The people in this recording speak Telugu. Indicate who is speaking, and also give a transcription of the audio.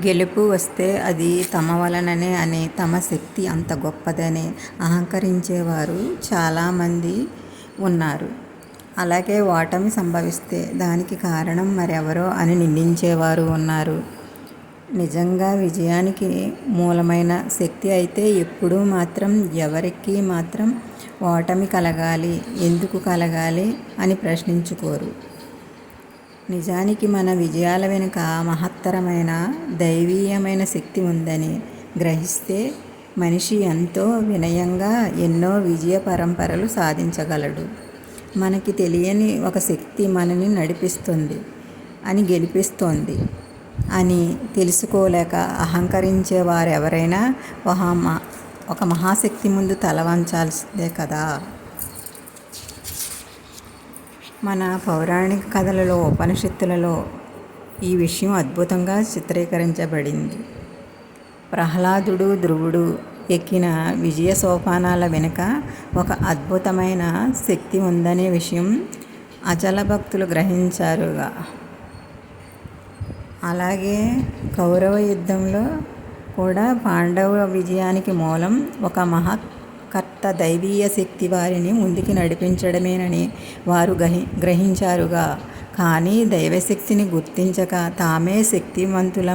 Speaker 1: గెలుపు వస్తే అది తమ వలననే అని తమ శక్తి అంత గొప్పదని అహంకరించేవారు చాలామంది ఉన్నారు. అలాగే ఓటమి సంభవిస్తే దానికి కారణం మరెవరో అని నిందించేవారు ఉన్నారు. నిజంగా విజయానికి మూలమైన శక్తి అయితే ఎప్పుడూ మాత్రం ఎవరికి మాత్రం ఓటమి కలగాలి ఎందుకు కలగాలి అని ప్రశ్నించుకోరు. నిజానికి మన విజయాల వెనుక మహత్తరమైన దైవీయమైన శక్తి ఉందని గ్రహిస్తే మనిషి ఎంతో వినయంగా ఎన్నో విజయ పరంపరలు సాధించగలడు. మనకి తెలియని ఒక శక్తి మనని నడిపిస్తుంది అని గెలిపిస్తోంది అని తెలుసుకోలేక అహంకరించే వారెవరైనా ఒక మా ఒక మహాశక్తి ముందు తల వంచాల్సిందే కదా. మన పౌరాణిక కథలలో ఉపనిషత్తులలో ఈ విషయం అద్భుతంగా చిత్రీకరించబడింది. ప్రహ్లాదుడు ధ్రువుడు ఎక్కిన విజయ సోపానాల వెనుక ఒక అద్భుతమైన శక్తి ఉందనే విషయం అచల భక్తులు గ్రహించారుగా. అలాగే కౌరవ యుద్ధంలో కూడా పాండవ విజయానికి మూలం ఒక కర్త దైవీయ శక్తి వారిని ముందుకు నడిపించడమేనని వారు గ్రహి గ్రహించారుగా. కానీ దైవశక్తిని గుర్తించక తామే శక్తివంతుల